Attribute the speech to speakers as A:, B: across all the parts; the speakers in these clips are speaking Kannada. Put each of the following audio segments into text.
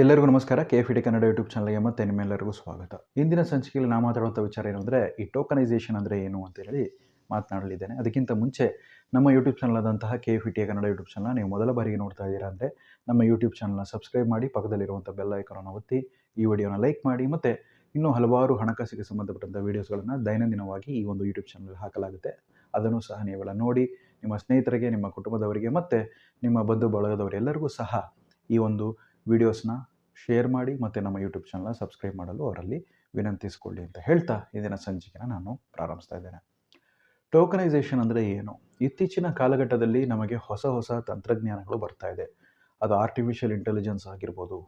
A: ಎಲ್ಲರಿಗೂ ನಮಸ್ಕಾರ. K F D Kannada YouTube ಚಾನಲ್ಗೆ ಮತ್ತೆ ನಿಮ್ಮೆಲ್ಲರಿಗೂ ಸ್ವಾಗತ. ಇಂದಿನ ಸಂಚಿಕೆಯಲ್ಲಿ ನಾ ಮಾತಾಡುವಂಥ ವಿಚಾರ ಏನಂದರೆ, ಈ ಟೋಕನೈಸೇಷನ್ ಅಂದರೆ ಏನು ಅಂತ ಹೇಳಿ ಮಾತನಾಡಲಿದ್ದೇನೆ. ಅದಕ್ಕಿಂತ ಮುಂಚೆ ನಮ್ಮ ಯೂಟ್ಯೂಬ್ ಚಾನಲ್ ಆದಂತಹ K F T Kannada YouTube channel ನೀವು ಮೊದಲ ಬಾರಿಗೆ ನೋಡ್ತಾ ಇದ್ದೀರಾ ಅಂದರೆ, ನಮ್ಮ ಯೂಟ್ಯೂಬ್ ಚಾನಲ್ನ ಸಬ್ಸ್ಕ್ರೈಬ್ ಮಾಡಿ ಪಕ್ಕದಲ್ಲಿರುವಂಥ ಬೆಲ್ ಐಕಾನನ್ನು ಒತ್ತಿ, ಈ ವಿಡಿಯೋನ ಲೈಕ್ ಮಾಡಿ, ಮತ್ತು ಇನ್ನೂ ಹಲವಾರು ಹಣಕಾಸಿಗೆ ಸಂಬಂಧಪಟ್ಟಂಥ ವೀಡಿಯೋಸ್ಗಳನ್ನು ದೈನಂದಿನವಾಗಿ ಈ ಒಂದು ಯೂಟ್ಯೂಬ್ ಚಾನಲ್ ಹಾಕಲಾಗುತ್ತೆ. ಅದನ್ನು ಸಹ ನೀವೆಲ್ಲ ನೋಡಿ, ನಿಮ್ಮ ಸ್ನೇಹಿತರಿಗೆ, ನಿಮ್ಮ ಕುಟುಂಬದವರಿಗೆ, ಮತ್ತು ನಿಮ್ಮ ಬಂಧು ಬಳಗದವರೆಲ್ಲರಿಗೂ ಸಹ ಈ ಒಂದು ವಿಡಿಯೋಸ್ನ ಶೇರ್ ಮಾಡಿ ಮತ್ತು ನಮ್ಮ ಯೂಟ್ಯೂಬ್ ಚಾನಲ್ನ ಸಬ್ಸ್ಕ್ರೈಬ್ ಮಾಡಲು ಅವರಲ್ಲಿ ವಿನಂತಿಸಿಕೊಳ್ಳಿ ಅಂತ ಹೇಳ್ತಾ ಇಂದಿನ ಸಂಚಿಕೆನ ನಾನು ಪ್ರಾರಂಭಿಸ್ತಾ ಇದ್ದೇನೆ. ಟೋಕನೈಸೇಷನ್ ಅಂದರೆ ಏನು? ಇತ್ತೀಚಿನ ಕಾಲಘಟ್ಟದಲ್ಲಿ ನಮಗೆ ಹೊಸ ಹೊಸ ತಂತ್ರಜ್ಞಾನಗಳು ಬರ್ತಾ ಇದೆ. ಅದು ಆರ್ಟಿಫಿಷಿಯಲ್ ಇಂಟೆಲಿಜೆನ್ಸ್ ಆಗಿರ್ಬೋದು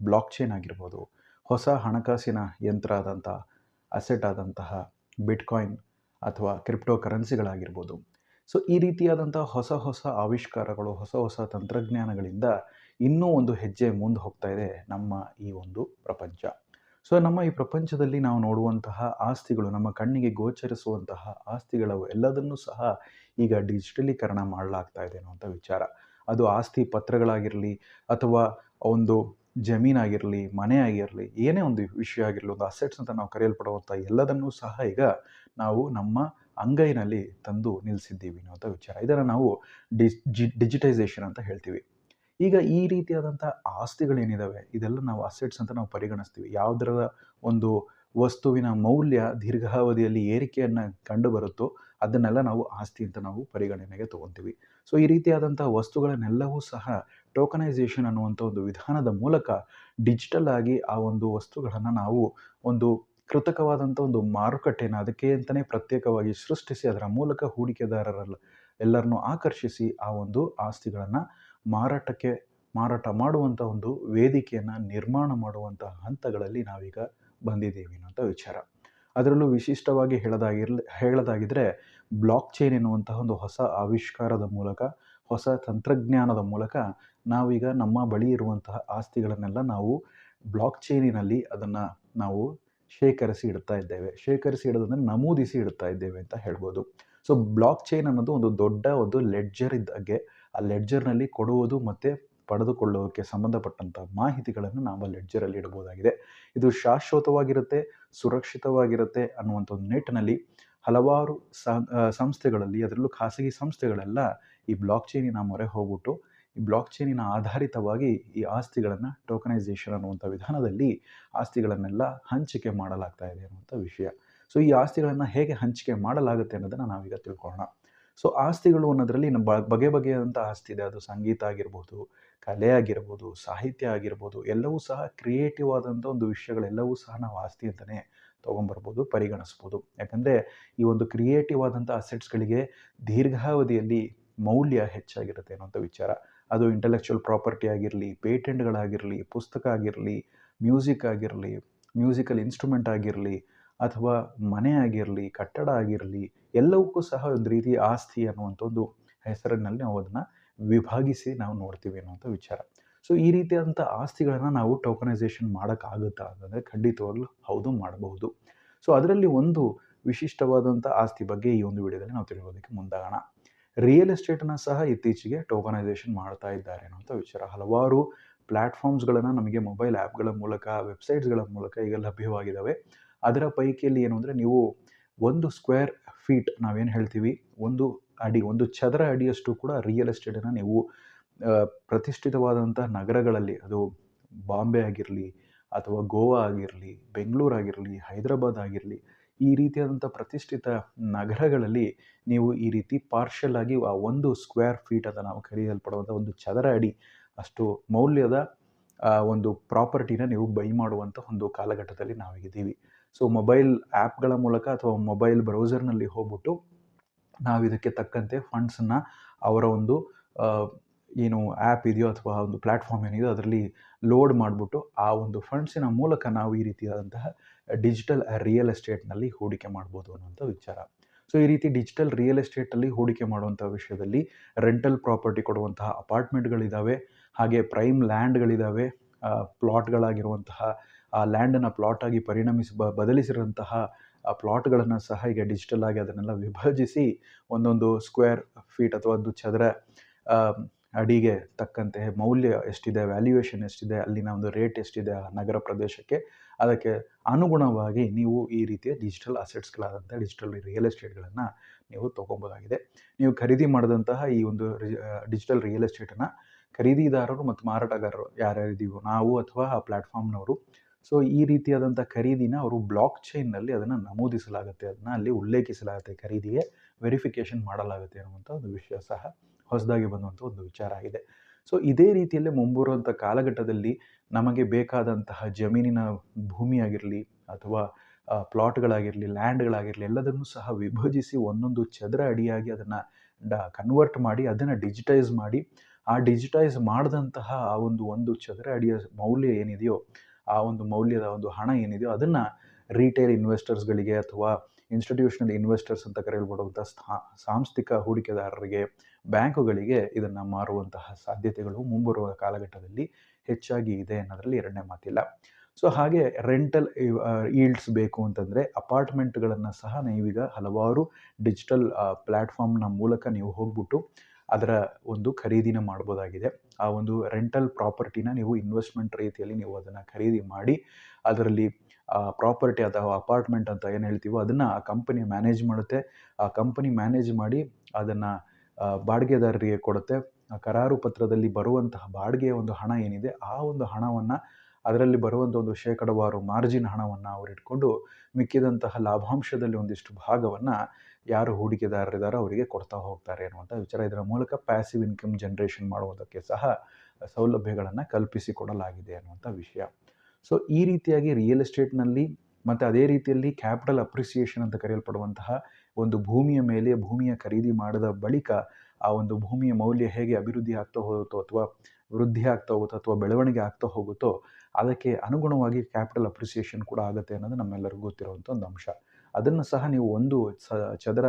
A: ಬ್ಲಾಕ್ ಚೈನ್ ಆಗಿರ್ಬೋದು, ಹೊಸ ಹಣಕಾಸಿನ ಯಂತ್ರ ಆದಂತಹ ಅಸೆಟ್ ಆದಂತಹ ಬಿಟ್ಕಾಯಿನ್ ಅಥವಾ ಕ್ರಿಪ್ಟೋ ಕರೆನ್ಸಿಗಳಾಗಿರ್ಬೋದು ಸೊ, ಈ ರೀತಿಯಾದಂಥ ಹೊಸ ಹೊಸ ಆವಿಷ್ಕಾರಗಳು, ಹೊಸ ಹೊಸ ತಂತ್ರಜ್ಞಾನಗಳಿಂದ ಇನ್ನೂ ಒಂದು ಹೆಜ್ಜೆ ಮುಂದೆ ಹೋಗ್ತಾ ಇದೆ ನಮ್ಮ ಈ ಒಂದು ಪ್ರಪಂಚ. ಸೊ, ನಮ್ಮ ಈ ಪ್ರಪಂಚದಲ್ಲಿ ನಾವು ನೋಡುವಂತಹ ಆಸ್ತಿಗಳು, ನಮ್ಮ ಕಣ್ಣಿಗೆ ಗೋಚರಿಸುವಂತಹ ಆಸ್ತಿಗಳು ಎಲ್ಲದನ್ನೂ ಸಹ ಈಗ ಡಿಜಿಟಲೀಕರಣ ಮಾಡಲಾಗ್ತಾ ಇದೆ ಅನ್ನುವಂಥ ವಿಚಾರ. ಅದು ಆಸ್ತಿ ಪತ್ರಗಳಾಗಿರಲಿ ಅಥವಾ ಒಂದು ಜಮೀನಾಗಿರಲಿ, ಮನೆ ಆಗಿರಲಿ, ಏನೇ ಒಂದು ವಿಷಯ ಆಗಿರಲಿ, ಒಂದು ಅಸೆಟ್ಸ್ ಅಂತ ನಾವು ಕರೆಯಲ್ಪಡುವಂಥ ಎಲ್ಲದನ್ನೂ ಸಹ ಈಗ ನಾವು ನಮ್ಮ ಅಂಗೈನಲ್ಲಿ ತಂದು ನಿಲ್ಲಿಸಿದ್ದೀವಿ ಅನ್ನೋಂಥ ವಿಚಾರ. ಇದನ್ನು ನಾವು ಡಿಜಿ ಡಿಜಿಟೈಸೇಷನ್ ಅಂತ ಹೇಳ್ತೀವಿ. ಈಗ ಈ ರೀತಿಯಾದಂಥ ಆಸ್ತಿಗಳೇನಿದ್ದಾವೆ ಇದೆಲ್ಲ ನಾವು ಅಸೆಟ್ಸ್ ಅಂತ ನಾವು ಪರಿಗಣಿಸ್ತೀವಿ. ಯಾವುದರ ಒಂದು ವಸ್ತುವಿನ ಮೌಲ್ಯ ದೀರ್ಘಾವಧಿಯಲ್ಲಿ ಏರಿಕೆಯನ್ನು ಕಂಡು ಬರುತ್ತೋ ಅದನ್ನೆಲ್ಲ ನಾವು ಆಸ್ತಿ ಅಂತ ನಾವು ಪರಿಗಣನೆಗೆ ತೊಗೊತೀವಿ. ಸೊ, ಈ ರೀತಿಯಾದಂಥ ವಸ್ತುಗಳನ್ನೆಲ್ಲವೂ ಸಹ ಟೋಕನೈಸೇಷನ್ ಅನ್ನುವಂಥ ಒಂದು ವಿಧಾನದ ಮೂಲಕ ಡಿಜಿಟಲ್ ಆಗಿ ಆ ಒಂದು ವಸ್ತುಗಳನ್ನು ನಾವು ಒಂದು ಕೃತಕವಾದಂಥ ಒಂದು ಮಾರುಕಟ್ಟೆನ ಅದಕ್ಕೆ ಅಂತಲೇ ಪ್ರತ್ಯೇಕವಾಗಿ ಸೃಷ್ಟಿಸಿ ಅದರ ಮೂಲಕ ಹೂಡಿಕೆದಾರರಲ್ಲ ಎಲ್ಲರನ್ನೂ ಆಕರ್ಷಿಸಿ ಆ ಒಂದು ಆಸ್ತಿಗಳನ್ನು ಮಾರಾಟಕ್ಕೆ, ಮಾರಾಟ ಮಾಡುವಂಥ ಒಂದು ವೇದಿಕೆಯನ್ನು ನಿರ್ಮಾಣ ಮಾಡುವಂಥ ಹಂತಗಳಲ್ಲಿ ನಾವೀಗ ಬಂದಿದ್ದೀವಿ ಅನ್ನೋಂಥ ವಿಚಾರ. ಅದರಲ್ಲೂ ವಿಶಿಷ್ಟವಾಗಿ ಹೇಳೋದಾಗಿರ್ಲಿ ಹೇಳೋದಾಗಿದ್ದರೆ ಬ್ಲಾಕ್ ಚೈನ್ ಎನ್ನುವಂತಹ ಒಂದು ಹೊಸ ಆವಿಷ್ಕಾರದ ಮೂಲಕ, ಹೊಸ ತಂತ್ರಜ್ಞಾನದ ಮೂಲಕ ನಾವೀಗ ನಮ್ಮ ಬಳಿ ಇರುವಂತಹ ಆಸ್ತಿಗಳನ್ನೆಲ್ಲ ನಾವು ಬ್ಲಾಕ್ ಚೈನಿನಲ್ಲಿ ಅದನ್ನು ನಾವು ಶೇಖರಿಸಿ ಇಡ್ತಾ ಇದ್ದೇವೆ. ಶೇಖರಿಸಿ ಇಡೋದನ್ನು ನಮೂದಿಸಿ ಇಡ್ತಾ ಇದ್ದೇವೆ ಅಂತ ಹೇಳ್ಬೋದು. ಸೊ ಬ್ಲಾಕ್ ಚೈನ್ ಅನ್ನೋದು ಒಂದು ದೊಡ್ಡ ಒಂದು ಲೆಡ್ಜರ್ ಇದ್ದಾಗೆ, ಆ ಲೆಡ್ಜರ್ನಲ್ಲಿ ಕೊಡುವುದು ಮತ್ತು ಪಡೆದುಕೊಳ್ಳೋದಕ್ಕೆ ಸಂಬಂಧಪಟ್ಟಂಥ ಮಾಹಿತಿಗಳನ್ನು ನಾವು ಲೆಡ್ಜರಲ್ಲಿ ಇಡಬಹುದಾಗಿದೆ. ಇದು ಶಾಶ್ವತವಾಗಿರುತ್ತೆ, ಸುರಕ್ಷಿತವಾಗಿರುತ್ತೆ ಅನ್ನುವಂಥ ಒಂದು ನಿಟ್ಟಿನಲ್ಲಿ ಹಲವಾರು ಸಂಸ್ಥೆಗಳಲ್ಲಿ, ಅದರಲ್ಲೂ ಖಾಸಗಿ ಸಂಸ್ಥೆಗಳೆಲ್ಲ ಈ ಬ್ಲಾಕ್ ಚೈನಿನ ಮೊರೆ ಹೋಗ್ಬಿಟ್ಟು ಈ ಬ್ಲಾಕ್ ಚೈನಿನ ಆಧಾರಿತವಾಗಿ ಈ ಆಸ್ತಿಗಳನ್ನು ಟೋಕನೈಸೇಷನ್ ಅನ್ನುವಂಥ ವಿಧಾನದಲ್ಲಿ ಆಸ್ತಿಗಳನ್ನೆಲ್ಲ ಹಂಚಿಕೆ ಮಾಡಲಾಗ್ತಾ ಇದೆ ಅನ್ನುವಂಥ ವಿಷಯ. ಸೊ ಈ ಆಸ್ತಿಗಳನ್ನು ಹೇಗೆ ಹಂಚಿಕೆ ಮಾಡಲಾಗುತ್ತೆ ಅನ್ನೋದನ್ನು ನಾವೀಗ ತಿಳ್ಕೊಳ್ಳೋಣ. ಸೊ ಆಸ್ತಿಗಳು ಅನ್ನೋದರಲ್ಲಿ ನಮ್ಮ ಬಗೆ ಬಗೆಯಾದಂಥ ಆಸ್ತಿ ಇದೆ. ಅದು ಸಂಗೀತ ಆಗಿರ್ಬೋದು, ಕಲೆ ಆಗಿರ್ಬೋದು, ಸಾಹಿತ್ಯ ಆಗಿರ್ಬೋದು, ಎಲ್ಲವೂ ಸಹ ಕ್ರಿಯೇಟಿವ್ ಆದಂಥ ಒಂದು ವಿಷಯಗಳೆಲ್ಲವೂ ಸಹ ನಾವು ಆಸ್ತಿ ಅಂತಲೇ ತೊಗೊಂಬರ್ಬೋದು, ಪರಿಗಣಿಸ್ಬೋದು. ಯಾಕಂದರೆ ಈ ಒಂದು ಕ್ರಿಯೇಟಿವ್ ಆದಂಥ ಅಸೆಟ್ಸ್ಗಳಿಗೆ ದೀರ್ಘಾವಧಿಯಲ್ಲಿ ಮೌಲ್ಯ ಹೆಚ್ಚಾಗಿರುತ್ತೆ ಅನ್ನೋಂಥ ವಿಚಾರ. ಅದು ಇಂಟೆಲೆಕ್ಚುವಲ್ ಪ್ರಾಪರ್ಟಿ ಆಗಿರಲಿ, ಪೇಟೆಂಟ್ಗಳಾಗಿರಲಿ, ಪುಸ್ತಕ ಆಗಿರಲಿ ಮ್ಯೂಸಿಕ್ ಆಗಿರಲಿ ಮ್ಯೂಸಿಕಲ್ ಇನ್ಸ್ಟ್ರೂಮೆಂಟ್ ಆಗಿರಲಿ, ಅಥವಾ ಮನೆ ಆಗಿರಲಿ, ಕಟ್ಟಡ ಆಗಿರಲಿ, ಎಲ್ಲವಕ್ಕೂ ಸಹ ಒಂದು ರೀತಿ ಆಸ್ತಿ ಅನ್ನುವಂಥ ಒಂದು ಹೆಸರಿನಲ್ಲಿ ನಾವು ಅದನ್ನು ವಿಭಾಗಿಸಿ ನಾವು ನೋಡ್ತೀವಿ ಅನ್ನುವಂಥ ವಿಚಾರ. ಸೊ ಈ ರೀತಿಯಾದಂಥ ಆಸ್ತಿಗಳನ್ನು ನಾವು ಟೋಕನೈಸೇಷನ್ ಮಾಡೋಕ್ಕಾಗುತ್ತಾ ಅಂತಂದರೆ ಖಂಡಿತವಾಗ್ಲೂ ಹೌದು ಮಾಡಬಹುದು. ಸೊ ಅದರಲ್ಲಿ ಒಂದು ವಿಶಿಷ್ಟವಾದಂಥ ಆಸ್ತಿ ಬಗ್ಗೆ ಈ ಒಂದು ವಿಡಿಯೋದಲ್ಲಿ ನಾವು ತಿಳಿಯೋದಕ್ಕೆ ಮುಂದಾಗೋಣ. ರಿಯಲ್ ಎಸ್ಟೇಟನ್ನು ಸಹ ಇತ್ತೀಚೆಗೆ ಟೋಕನೈಸೇಷನ್ ಮಾಡ್ತಾ ಇದ್ದಾರೆ ಅನ್ನೋಂಥ ವಿಚಾರ. ಹಲವಾರು ಪ್ಲ್ಯಾಟ್ಫಾರ್ಮ್ಸ್ಗಳನ್ನು ನಮಗೆ ಮೊಬೈಲ್ ಆ್ಯಪ್ಗಳ ಮೂಲಕ ವೆಬ್ಸೈಟ್ಸ್ಗಳ ಮೂಲಕ ಈಗ ಲಭ್ಯವಾಗಿದ್ದಾವೆ ಅದರ ಪೈಕಿಯಲ್ಲಿ ಏನು ಅಂದರೆ ನೀವು ಒಂದು ಸ್ಕ್ವೇರ್ ಫೀಟ್ ನಾವೇನು ಹೇಳ್ತೀವಿ? ಒಂದು ಅಡಿ, ಒಂದು ಚದರ ಅಡಿಯಷ್ಟು ಕೂಡ ರಿಯಲ್ ಎಸ್ಟೇಟನ್ನು ನೀವು ಪ್ರತಿಷ್ಠಿತವಾದಂಥ ನಗರಗಳಲ್ಲಿ, ಅದು ಬಾಂಬೆ ಆಗಿರಲಿ ಅಥವಾ ಗೋವಾ ಆಗಿರಲಿ, ಬೆಂಗಳೂರು ಆಗಿರಲಿ, ಹೈದರಾಬಾದ್ ಆಗಿರಲಿ ಈ ರೀತಿಯಾದಂಥ ಪ್ರತಿಷ್ಠಿತ ನಗರಗಳಲ್ಲಿ ನೀವು ಈ ರೀತಿ ಪಾರ್ಷಲ್ ಆಗಿ ಆ ಒಂದು ಸ್ಕ್ವೇರ್ ಫೀಟ್ ಅಂತ ನಾವು ಕರೆಯಲ್ಪಡುವಂಥ ಒಂದು ಚದರ ಅಡಿ ಅಷ್ಟು ಮೌಲ್ಯದ ಒಂದು ಪ್ರಾಪರ್ಟಿನ ನೀವು ಬೈ ಮಾಡುವಂಥ ಒಂದು ಕಾಲಘಟ್ಟದಲ್ಲಿ ನಾವಿದ್ದೀವಿ ಸೊ ಮೊಬೈಲ್ ಆ್ಯಪ್ಗಳ ಮೂಲಕ ಅಥವಾ ಮೊಬೈಲ್ ಬ್ರೌಸರ್ನಲ್ಲಿ ಹೋಗ್ಬಿಟ್ಟು ನಾವು ಇದಕ್ಕೆ ತಕ್ಕಂತೆ ಫಂಡ್ಸನ್ನು ಅವರ ಒಂದು ಏನು ಆ್ಯಪ್ ಇದೆಯೋ ಅಥವಾ ಒಂದು ಪ್ಲ್ಯಾಟ್ಫಾರ್ಮ್ ಏನಿದೆಯೋ ಅದರಲ್ಲಿ ಲೋಡ್ ಮಾಡಿಬಿಟ್ಟು ಆ ಒಂದು ಫಂಡ್ಸಿನ ಮೂಲಕ ನಾವು ಈ ರೀತಿಯಾದಂತಹ ಡಿಜಿಟಲ್ ರಿಯಲ್ ಎಸ್ಟೇಟ್ನಲ್ಲಿ ಹೂಡಿಕೆ ಮಾಡ್ಬೋದು ಅನ್ನೋಂಥ ವಿಚಾರ. ಸೊ, ಈ ರೀತಿ ಡಿಜಿಟಲ್ ರಿಯಲ್ ಎಸ್ಟೇಟಲ್ಲಿ ಹೂಡಿಕೆ ಮಾಡುವಂಥ ವಿಷಯದಲ್ಲಿ ರೆಂಟಲ್ ಪ್ರಾಪರ್ಟಿ ಕೊಡುವಂತಹ ಅಪಾರ್ಟ್ಮೆಂಟ್ಗಳಿದ್ದಾವೆ ಹಾಗೆ ಪ್ರೈಮ್ ಲ್ಯಾಂಡ್ಗಳಿದ್ದಾವೆ ಪ್ಲಾಟ್ಗಳಾಗಿರುವಂತಹ, ಆ, ಲ್ಯಾಂಡನ್ನು ಪ್ಲಾಟಾಗಿ ಪರಿಣಮಿಸಿ ಬ, ಬದಲಿಸಿರುವಂತಹ ಪ್ಲಾಟ್ಗಳನ್ನು ಸಹ ಈಗ ಡಿಜಿಟಲ್ ಆಗಿ ಅದನ್ನೆಲ್ಲ ವಿಭಜಿಸಿ ಒಂದೊಂದು ಸ್ಕ್ವೇರ್ ಫೀಟ್ ಅಥವಾ ಒಂದು ಚದರ ಅಡಿಗೆ ತಕ್ಕಂತೆ ಮೌಲ್ಯ ಎಷ್ಟಿದೆ ವ್ಯಾಲ್ಯೂಯೇಷನ್ ಎಷ್ಟಿದೆ, ಅಲ್ಲಿನ ಒಂದು ರೇಟ್ ಎಷ್ಟಿದೆ ಆ ನಗರ ಪ್ರದೇಶಕ್ಕೆ, ಅದಕ್ಕೆ ಅನುಗುಣವಾಗಿ ನೀವು ಈ ರೀತಿಯ ಡಿಜಿಟಲ್ ಅಸೆಟ್ಸ್ಗಳಾದಂಥ ಡಿಜಿಟಲ್ ರಿಯಲ್ ಎಸ್ಟೇಟ್ಗಳನ್ನು ನೀವು ತೊಗೊಬೋದಾಗಿದೆ. ನೀವು ಖರೀದಿ ಮಾಡಿದಂತಹ ಈ ಒಂದು ಡಿಜಿಟಲ್ ರಿಯಲ್ ಎಸ್ಟೇಟನ್ನು ಖರೀದಿದಾರರು ಮತ್ತು ಮಾರಾಟಗಾರರು ಯಾರ್ಯಾರಿದ್ದೀವೋ ನಾವು ಅಥವಾ ಆ ಪ್ಲ್ಯಾಟ್ಫಾರ್ಮ್ನವರು ಸೊ ಈ ರೀತಿಯಾದಂಥ ಖರೀದಿನ ಅವರು ಬ್ಲಾಕ್ ಚೈನ್ನಲ್ಲಿ ಅದನ್ನು ನಮೂದಿಸಲಾಗುತ್ತೆ, ಅದನ್ನು ಅಲ್ಲಿ ಉಲ್ಲೇಖಿಸಲಾಗುತ್ತೆ ಖರೀದಿಗೆ ವೆರಿಫಿಕೇಷನ್ ಮಾಡಲಾಗುತ್ತೆ ಅನ್ನುವಂಥ ಒಂದು ವಿಷಯ ಸಹ ಹೊಸದಾಗಿ ಬಂದಂಥ ಒಂದು ವಿಚಾರ ಆಗಿದೆ. ಸೊ ಇದೇ ರೀತಿಯಲ್ಲೇ ಮುಂಬರುವಂಥ ಕಾಲಘಟ್ಟದಲ್ಲಿ ನಮಗೆ ಬೇಕಾದಂತಹ ಜಮೀನಿನ ಭೂಮಿಯಾಗಿರಲಿ ಅಥವಾ ಪ್ಲಾಟ್ಗಳಾಗಿರಲಿ ಲ್ಯಾಂಡ್ಗಳಾಗಿರಲಿ ಎಲ್ಲದನ್ನು ಸಹ ವಿಭಜಿಸಿ ಒಂದೊಂದು ಚದರ ಅಡಿಯಾಗಿ ಅದನ್ನು ಡ ಕನ್ವರ್ಟ್ ಮಾಡಿ ಅದನ್ನು ಡಿಜಿಟೈಸ್ ಮಾಡಿ, ಆ ಡಿಜಿಟೈಸ್ ಮಾಡಿದಂತಹ ಆ ಒಂದು ಒಂದು ಚದರ ಅಡಿಯ ಮೌಲ್ಯ ಏನಿದೆಯೋ, ಆ ಒಂದು ಮೌಲ್ಯದ ಒಂದು ಹಣ ಏನಿದೆಯೋ ಅದನ್ನು ರಿಟೇಲ್ ಇನ್ವೆಸ್ಟರ್ಸ್ಗಳಿಗೆ ಅಥವಾ ಇನ್ಸ್ಟಿಟ್ಯೂಷನಲ್ ಇನ್ವೆಸ್ಟರ್ಸ್ ಅಂತ ಕರೆಯಲ್ಪಡುವಂಥ ಸ್ಥಾ, ಸಾಂಸ್ಥಿಕ ಹೂಡಿಕೆದಾರರಿಗೆ ಬ್ಯಾಂಕುಗಳಿಗೆ ಇದನ್ನು ಮಾರುವಂತಹ ಸಾಧ್ಯತೆಗಳು ಮುಂಬರುವ ಕಾಲಘಟ್ಟದಲ್ಲಿ ಹೆಚ್ಚಾಗಿ ಇದೆ ಅನ್ನೋದರಲ್ಲಿ ಎರಡನೇ ಮಾತಿಲ್ಲ. ಸೊ ಹಾಗೆ ರೆಂಟಲ್ ಈಲ್ಡ್ಸ್ ಬೇಕು ಅಂತಂದರೆ ಅಪಾರ್ಟ್ಮೆಂಟ್ಗಳನ್ನು ಸಹ ನೀವೀಗ ಹಲವಾರು ಡಿಜಿಟಲ್ ಪ್ಲ್ಯಾಟ್ಫಾರ್ಮ್ನ ಮೂಲಕ ನೀವು ಹೋಗ್ಬಿಟ್ಟು ಅದರ ಒಂದು ಖರೀದಿನ ಮಾಡ್ಬೋದಾಗಿದೆ. ಆ ಒಂದು ರೆಂಟಲ್ ಪ್ರಾಪರ್ಟಿನ ನೀವು ಇನ್ವೆಸ್ಟ್ಮೆಂಟ್ ರೀತಿಯಲ್ಲಿ ನೀವು ಅದನ್ನು ಖರೀದಿ ಮಾಡಿ ಅದರಲ್ಲಿ ಪ್ರಾಪರ್ಟಿ ಅಥವಾ ಅಪಾರ್ಟ್ಮೆಂಟ್ ಅಂತ ಏನು ಹೇಳ್ತೀವೋ ಅದನ್ನು ಆ ಕಂಪನಿ ಮ್ಯಾನೇಜ್ ಮಾಡುತ್ತೆ. ಆ ಕಂಪನಿ ಮ್ಯಾನೇಜ್ ಮಾಡಿ ಅದನ್ನು ಬಾಡಿಗೆದಾರರಿಗೆ ಕೊಡುತ್ತೆ. ಕರಾರು ಪತ್ರದಲ್ಲಿ ಬರುವಂತಹ ಬಾಡಿಗೆಯ ಒಂದು ಹಣ ಏನಿದೆ, ಆ ಒಂದು ಹಣವನ್ನು ಅದರಲ್ಲಿ ಬರುವಂಥ ಒಂದು ಶೇಕಡವಾರು ಮಾರ್ಜಿನ್ ಹಣವನ್ನು ಅವರು ಇಟ್ಕೊಂಡು ಮಿಕ್ಕಿದಂತಹ ಲಾಭಾಂಶದಲ್ಲಿ ಒಂದಿಷ್ಟು ಭಾಗವನ್ನು ಯಾರು ಹೂಡಿಕೆದಾರರಿದ್ದಾರೋ ಅವರಿಗೆ ಕೊಡ್ತಾ ಹೋಗ್ತಾರೆ ಅನ್ನುವಂಥ ವಿಚಾರ. ಇದರ ಮೂಲಕ ಪ್ಯಾಸಿವ್ ಇನ್ಕಮ್ ಜನ್ರೇಷನ್ ಮಾಡುವುದಕ್ಕೆ ಸಹ ಸೌಲಭ್ಯಗಳನ್ನು ಕಲ್ಪಿಸಿಕೊಡಲಾಗಿದೆ ಅನ್ನುವಂಥ ವಿಷಯ. ಸೊ ಈ ರೀತಿಯಾಗಿ ರಿಯಲ್ ಎಸ್ಟೇಟ್ನಲ್ಲಿ ಮತ್ತು ಅದೇ ರೀತಿಯಲ್ಲಿ ಕ್ಯಾಪಿಟಲ್ ಅಪ್ರಿಸಿಯೇಷನ್ ಅಂತ ಕರೆಯಲ್ಪಡುವಂತಹ ಒಂದು ಭೂಮಿಯ ಮೇಲೆ ಭೂಮಿಯ ಖರೀದಿ ಮಾಡಿದ ಬಳಿಕ ಆ ಒಂದು ಭೂಮಿಯ ಮೌಲ್ಯ ಹೇಗೆ ಅಭಿವೃದ್ಧಿ ಆಗ್ತಾ ಹೋಗುತ್ತೋ ಅಥವಾ ವೃದ್ಧಿ ಆಗ್ತಾ ಹೋಗುತ್ತೋ ಅಥವಾ ಬೆಳವಣಿಗೆ ಆಗ್ತಾ ಹೋಗುತ್ತೋ ಅದಕ್ಕೆ ಅನುಗುಣವಾಗಿ ಕ್ಯಾಪಿಟಲ್ ಅಪ್ರಿಸಿಯೇಷನ್ ಕೂಡ ಆಗುತ್ತೆ ಅನ್ನೋದು ನಮ್ಮೆಲ್ಲರಿಗೂ ಗೊತ್ತಿರುವಂಥ ಒಂದು ಅಂಶ. ಅದನ್ನು ಸಹ ನೀವು ಒಂದು ಚದರ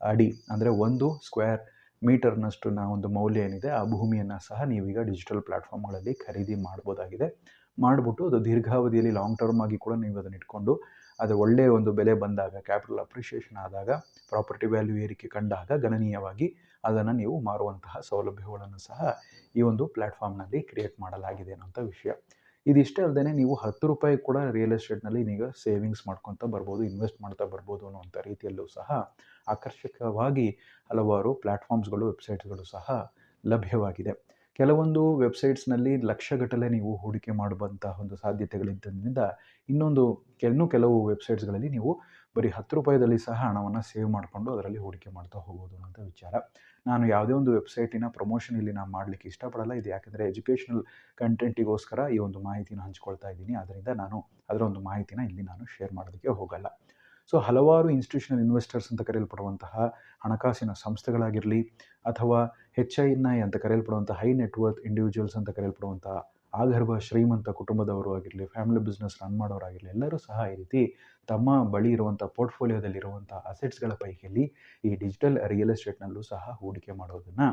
A: ಅಡಿ ಅಂದರೆ ಒಂದು ಸ್ಕ್ವೇರ್ ಮೀಟರ್ನಷ್ಟು ನಾ ಒಂದು ಮೌಲ್ಯ ಏನಿದೆ ಆ ಭೂಮಿಯನ್ನು ಸಹ ನೀವೀಗ ಡಿಜಿಟಲ್ ಪ್ಲ್ಯಾಟ್ಫಾರ್ಮ್ಗಳಲ್ಲಿ ಖರೀದಿ ಮಾಡ್ಬೋದಾಗಿದೆ. ಮಾಡಿಬಿಟ್ಟು ಅದು ದೀರ್ಘಾವಧಿಯಲ್ಲಿ ಲಾಂಗ್ ಟರ್ಮ್ ಆಗಿ ಕೂಡ ನೀವು ಅದನ್ನು ಇಟ್ಕೊಂಡು ಅದು ಒಳ್ಳೆಯ ಒಂದು ಬೆಲೆ ಬಂದಾಗ ಕ್ಯಾಪಿಟಲ್ ಅಪ್ರಿಷಿಯೇಷನ್ ಆದಾಗ ಪ್ರಾಪರ್ಟಿ ವ್ಯಾಲ್ಯೂ ಏರಿಕೆ ಕಂಡಾಗ ಗಣನೀಯವಾಗಿ ಅದನ್ನು ನೀವು ಮಾರುವಂತಹ ಸೌಲಭ್ಯಗಳನ್ನು ಸಹ ಈ ಒಂದು ಪ್ಲ್ಯಾಟ್ಫಾರ್ಮ್ನಲ್ಲಿ ಕ್ರಿಯೇಟ್ ಮಾಡಲಾಗಿದೆ ಅನ್ನೋಂಥ ವಿಷಯ. ಇದಿಷ್ಟೇ ಅಲ್ಲದೆ ನೀವು ಹತ್ತು ರೂಪಾಯಿ ಕೂಡ ರಿಯಲ್ ಎಸ್ಟೇಟ್ನಲ್ಲಿ ನೀವು ಸೇವಿಂಗ್ಸ್ ಮಾಡ್ಕೊತಾ ಬರ್ಬೋದು ಇನ್ವೆಸ್ಟ್ ಮಾಡ್ತಾ ಬರ್ಬೋದು ಅನ್ನುವಂಥ ರೀತಿಯಲ್ಲೂ ಸಹ ಆಕರ್ಷಕವಾಗಿ ಹಲವಾರು ಪ್ಲ್ಯಾಟ್ಫಾರ್ಮ್ಸ್ಗಳು ವೆಬ್ಸೈಟ್ಸ್ಗಳು ಸಹ ಲಭ್ಯವಾಗಿದೆ. ಕೆಲವೊಂದು ವೆಬ್ಸೈಟ್ಸ್ನಲ್ಲಿ ಲಕ್ಷಗಟ್ಟಲೆ ನೀವು ಹೂಡಿಕೆ ಮಾಡುವಂತಹ ಒಂದು ಸಾಧ್ಯತೆಗಳಿದ್ದರಿಂದ ಇನ್ನೊಂದು ಇನ್ನೂ ಕೆಲವು ವೆಬ್ಸೈಟ್ಸ್ಗಳಲ್ಲಿ ನೀವು ಬರೀ ಹತ್ತು ರೂಪಾಯಿದಲ್ಲಿ ಸಹ ಹಣವನ್ನು ಸೇವ್ ಮಾಡಿಕೊಂಡು ಅದರಲ್ಲಿ ಹೂಡಿಕೆ ಮಾಡ್ತಾ ಹೋಗೋದು ಅನ್ನೋಂಥ ವಿಚಾರ. ನಾನು ಯಾವುದೇ ಒಂದು ವೆಬ್ಸೈಟಿನ ಪ್ರಮೋಷನ್ ಇಲ್ಲಿ ನಾನು ಮಾಡಲಿಕ್ಕೆ ಇಷ್ಟಪಡಲ್ಲ. ಇದು ಯಾಕೆಂದರೆ ಎಜುಕೇಷನಲ್ ಕಂಟೆಂಟಿಗೋಸ್ಕರ ಈ ಒಂದು ಮಾಹಿತಿನ ಹಂಚ್ಕೊಳ್ತಾ ಇದ್ದೀನಿ. ಆದ್ದರಿಂದ ನಾನು ಅದರ ಒಂದು ಮಾಹಿತಿನ ಇಲ್ಲಿ ನಾನು ಶೇರ್ ಮಾಡೋದಕ್ಕೆ ಹೋಗಲ್ಲ. ಸೊ ಹಲವಾರು ಇನ್ಸ್ಟಿಟ್ಯೂಷನಲ್ ಇನ್ವೆಸ್ಟರ್ಸ್ ಅಂತ ಕರೆಯಲ್ಪಡುವಂತಹ ಹಣಕಾಸಿನ ಸಂಸ್ಥೆಗಳಾಗಿರಲಿ ಅಥವಾ ಹೆಚ್ ಐ ಎನ್ ಐ ಅಂತ ಕರೆಯಲ್ಪಡುವಂಥ ಹೈ ನೆಟ್ವರ್ತ್ ಇಂಡಿವಿಜುವಲ್ಸ್ ಅಂತ ಕರೆಯಲ್ಪಡುವಂಥ ಆಗರ್ಭ, ಶ್ರೀಮಂತ ಕುಟುಂಬದವರು ಆಗಿರಲಿ ಫ್ಯಾಮಿಲಿ ಬಿಸ್ನೆಸ್ ರನ್ ಮಾಡೋರಾಗಿರಲಿ, ಎಲ್ಲರೂ ಸಹ ಈ ರೀತಿ ತಮ್ಮ ಬಳಿ ಇರುವಂಥ ಪೋರ್ಟ್ಫೋಲಿಯೋದಲ್ಲಿರುವಂಥ ಅಸೆಟ್ಸ್ಗಳ ಪೈಕಿಯಲ್ಲಿ ಈ ಡಿಜಿಟಲ್ ರಿಯಲ್ ಎಸ್ಟೇಟ್ನಲ್ಲೂ ಸಹ ಹೂಡಿಕೆ ಮಾಡೋದನ್ನು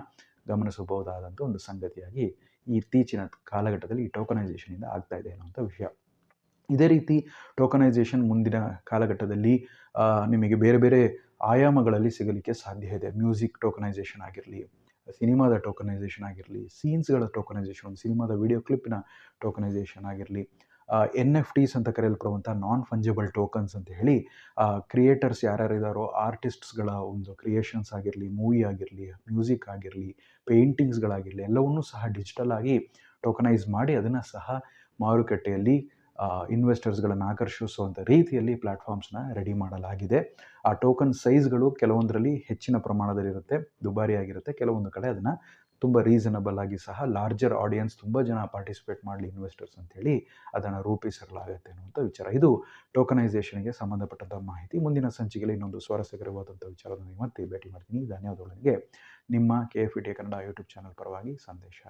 A: ಗಮನಿಸಬಹುದಾದಂಥ ಒಂದು ಸಂಗತಿಯಾಗಿ ಇತ್ತೀಚಿನ ಕಾಲಘಟ್ಟದಲ್ಲಿ ಈ ಟೋಕನೈಸೇಷನಿಂದ ಆಗ್ತಾ ಇದೆ ಅನ್ನುವಂಥ ವಿಷಯ. ಇದೇ ರೀತಿ ಟೋಕನೈಸೇಷನ್ ಮುಂದಿನ ಕಾಲಘಟ್ಟದಲ್ಲಿ ನಿಮಗೆ ಬೇರೆ ಬೇರೆ ಆಯಾಮಗಳಲ್ಲಿ ಸಿಗಲಿಕ್ಕೆ ಸಾಧ್ಯ ಇದೆ. ಮ್ಯೂಸಿಕ್ ಟೋಕನೈಸೇಷನ್ ಆಗಿರಲಿ, ಸಿನಿಮಾದ ಟೋಕನೈಸೇಷನ್ ಆಗಿರಲಿ ಸೀನ್ಸ್ಗಳ ಟೋಕನೈಸೇಷನ್ ಸಿನಿಮಾದ ವಿಡಿಯೋ ಕ್ಲಿಪ್ನ ಟೋಕನೈಸೇಷನ್ ಆಗಿರಲಿ ಎನ್ ಎಫ್ ಟೀಸ್ ಅಂತ ಕರೆಯಲ್ಪಡುವಂಥ ನಾನ್ ಫಂಜಬಲ್ ಟೋಕನ್ಸ್ ಅಂತ ಹೇಳಿ ಕ್ರಿಯೇಟರ್ಸ್ ಯಾರ್ಯಾರಿದ್ದಾರೋ ಆರ್ಟಿಸ್ಟ್ಸ್ಗಳ ಒಂದು ಕ್ರಿಯೇಷನ್ಸ್ ಆಗಿರಲಿ ಮೂವಿ ಆಗಿರಲಿ ಮ್ಯೂಸಿಕ್ ಆಗಿರಲಿ ಪೇಂಟಿಂಗ್ಸ್ಗಳಾಗಿರಲಿ ಎಲ್ಲವನ್ನೂ ಸಹ ಡಿಜಿಟಲ್ ಆಗಿ ಟೋಕನೈಸ್ ಮಾಡಿ ಅದನ್ನು ಸಹ ಮಾರುಕಟ್ಟೆಯಲ್ಲಿ ಇನ್ವೆಸ್ಟರ್ಸ್ಗಳನ್ನು ಆಕರ್ಷಿಸುವಂಥ ರೀತಿಯಲ್ಲಿ ಪ್ಲ್ಯಾಟ್ಫಾರ್ಮ್ಸ್ನ ರೆಡಿ ಮಾಡಲಾಗಿದೆ. ಆ ಟೋಕನ್ ಸೈಜ್ಗಳು ಕೆಲವೊಂದರಲ್ಲಿ ಹೆಚ್ಚಿನ ಪ್ರಮಾಣದಲ್ಲಿರುತ್ತೆ, ದುಬಾರಿಯಾಗಿರುತ್ತೆ. ಕೆಲವೊಂದು ಕಡೆ ಅದನ್ನು ತುಂಬ ರೀಸನಬಲ್ ಆಗಿ ಸಹ ಲಾರ್ಜರ್ ಆಡಿಯನ್ಸ್ ತುಂಬ ಜನ ಪಾರ್ಟಿಸಿಪೇಟ್ ಮಾಡಲಿ ಇನ್ವೆಸ್ಟರ್ಸ್ ಅಂತೇಳಿ ಅದನ್ನು ರೂಪಿಸಲಾಗುತ್ತೆ ಅನ್ನುವಂಥ ವಿಚಾರ. ಇದು ಟೋಕನೈಸೇಷನ್ಗೆ ಸಂಬಂಧಪಟ್ಟಂಥ ಮಾಹಿತಿ. ಮುಂದಿನ ಸಂಚಿಕೆಯಲ್ಲಿ ಇನ್ನೊಂದು ಸ್ವಾರಸ್ಯಕರವಾದಂಥ ವಿಚಾರದೊಂದಿಗೆ ಮತ್ತೆ ಭೇಟಿ ಮಾಡ್ತೀನಿ. ಧನ್ಯವಾದಗಳೊಂದಿಗೆ ನಿಮ್ಮ K F E Kannada YouTube channel ಪರವಾಗಿ ಸಂದೇಶ.